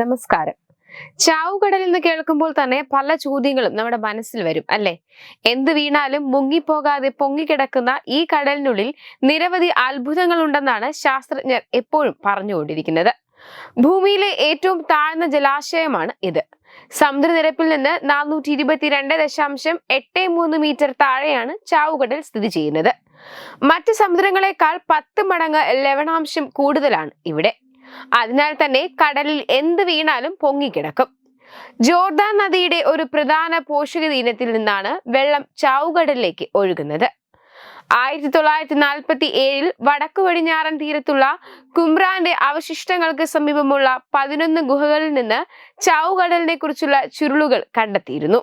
നമസ്കാരം. ചാവുകടൽ എന്ന് കേൾക്കുമ്പോൾ തന്നെ പല ചോദ്യങ്ങളും നമ്മുടെ മനസ്സിൽ വരും അല്ലെ? എന്ത് വീണാലും മുങ്ങിപ്പോകാതെ പൊങ്ങിക്കിടക്കുന്ന ഈ കടലിനുള്ളിൽ നിരവധി അത്ഭുതങ്ങൾ ഉണ്ടെന്നാണ് ശാസ്ത്രജ്ഞർ എപ്പോഴും പറഞ്ഞുകൊണ്ടിരിക്കുന്നത്. ഭൂമിയിലെ ഏറ്റവും താഴ്ന്ന ജലാശയമാണ് ഇത്. സമുദ്രനിരപ്പിൽ നിന്ന് നാനൂറ്റി ഇരുപത്തിരണ്ട് ദശാംശം എട്ട് മൂന്ന് മീറ്റർ താഴെയാണ് ചാവുകടൽ സ്ഥിതി ചെയ്യുന്നത്. മറ്റ് സമുദ്രങ്ങളെക്കാൾ പത്ത് മടങ്ങ് ലവണാംശം കൂടുതലാണ് ഇവിടെ. അതിനാൽ തന്നെ കടലിൽ എന്ത് വീണാലും പൊങ്ങിക്കിടക്കും ജോർദാൻ നദിയുടെ ഒരു പ്രധാന പോഷക ഇനത്തിൽ നിന്നാണ് വെള്ളം ചാവുകടലിലേക്ക് ഒഴുകുന്നത്. ആയിരത്തി തൊള്ളായിരത്തി നാൽപ്പത്തി ഏഴിൽ വടക്കു പടിഞ്ഞാറൻ തീരത്തുള്ള കുമ്രാന്റെ അവശിഷ്ടങ്ങൾക്ക് സമീപമുള്ള പതിനൊന്ന് ഗുഹകളിൽ നിന്ന് ചാവുകടലിനെ കുറിച്ചുള്ള ചുരുളുകൾ കണ്ടെത്തിയിരുന്നു.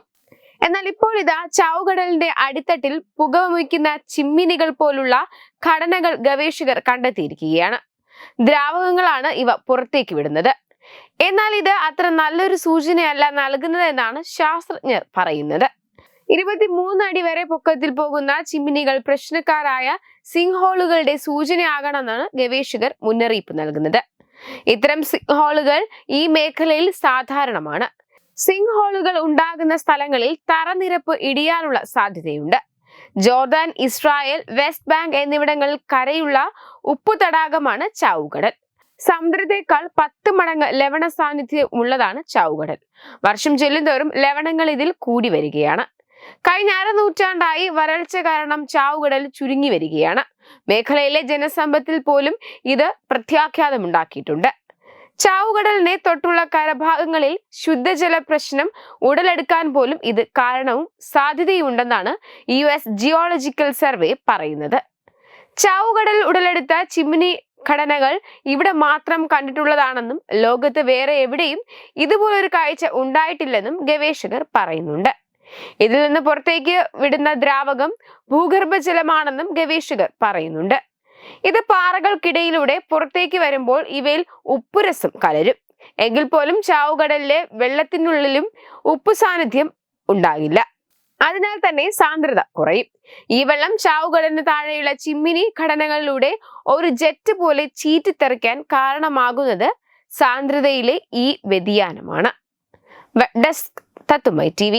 എന്നാൽ ഇപ്പോൾ ഇതാ ചാവുകടലിന്റെ അടിത്തട്ടിൽ പുകവമിക്കുന്ന ചിമ്മിനികൾ പോലുള്ള ഘടനകൾ ഗവേഷകർ കണ്ടെത്തിയിരിക്കുകയാണ്. ദ്രാവകങ്ങളാണ് ഇവ പുറത്തേക്ക് വിടുന്നത്. എന്നാൽ ഇത് അത്ര നല്ലൊരു സൂചനയല്ല നൽകുന്നത് എന്നാണ് ശാസ്ത്രജ്ഞർ പറയുന്നത്. ഇരുപത്തിമൂന്ന് അടി വരെ പൊക്കത്തിൽ പോകുന്ന ചിമ്മിനികൾ പ്രശ്നക്കാരായ സിംഹോളുകളുടെ ഹോളുകളുടെ സൂചനയാകണമെന്നാണ് ഗവേഷകർ മുന്നറിയിപ്പ് നൽകുന്നത്. ഇത്തരം സിംഹോളുകൾ ഹോളുകൾ ഈ മേഖലയിൽ സാധാരണമാണ്. സിംഹോളുകൾ ഹോളുകൾ ഉണ്ടാകുന്ന സ്ഥലങ്ങളിൽ തറനിരപ്പ് ഇടിയാനുള്ള സാധ്യതയുണ്ട്. ജോർദാൻ ഇസ്രായേൽ വെസ്റ്റ് ബാങ്ക് എന്നിവിടങ്ങളിൽ കരയുള്ള ഉപ്പു തടാകമാണ് ചാവുകടൽ. സമുദ്രത്തെക്കാൾ പത്ത് മടങ്ങ് ലവണ സാന്നിധ്യം ഉള്ളതാണ് ചാവുകടൽ. വർഷം ചെല്ലുന്തോറും ലവണങ്ങൾ ഇതിൽ കൂടി വരികയാണ്. കഴിഞ്ഞ അര നൂറ്റാണ്ടായി വരൾച്ച കാരണം ചാവുകടൽ ചുരുങ്ങി വരികയാണ്. മേഖലയിലെ ജനസമ്പത്തിൽ പോലും ഇത് പ്രത്യാഘാതമുണ്ടാക്കിയിട്ടുണ്ട്. ചാവുകടലിനെ തൊട്ടുള്ള കരഭാഗങ്ങളിൽ ശുദ്ധജല പ്രശ്നം ഉടലെടുക്കാൻ പോലും ഇത് കാരണവും സാധ്യതയുണ്ടെന്നാണ് യു എസ് ജിയോളജിക്കൽ സർവേ പറയുന്നത്. ചാവുകടൽ ഉടലെടുത്ത ചിമ്മിനി ഘടനകൾ ഇവിടെ മാത്രം കണ്ടിട്ടുള്ളതാണെന്നും ലോകത്ത് വേറെ എവിടെയും ഇതുപോലൊരു കാഴ്ച ഉണ്ടായിട്ടില്ലെന്നും ഗവേഷകർ പറയുന്നുണ്ട്. ഇതിൽ നിന്ന് പുറത്തേക്ക് വിടുന്ന ദ്രാവകം ഭൂഗർഭജലമാണെന്നും ഗവേഷകർ പറയുന്നുണ്ട്. ഇത് പാറകൾക്കിടയിലൂടെ പുറത്തേക്ക് വരുമ്പോൾ ഇവയിൽ ഉപ്പുരസം കലരും. എങ്കിൽ പോലും ചാവുകടലിലെ വെള്ളത്തിനുള്ളിലും ഉപ്പ് സാന്നിധ്യം ഉണ്ടാകില്ല. അതിനാൽ തന്നെ സാന്ദ്രത കുറയും. ഈ വെള്ളം ചാവുകടലിന് താഴെയുള്ള ചിമ്മിനി ഘടനകളിലൂടെ ഒരു ജെറ്റ് പോലെ ചീറ്റിത്തെറിക്കാൻ കാരണമാകുന്നത് സാന്ദ്രതയിലെ ഈ വ്യതിയാനമാണ്. ഡെസ്ക് തത്തുമൈ ടി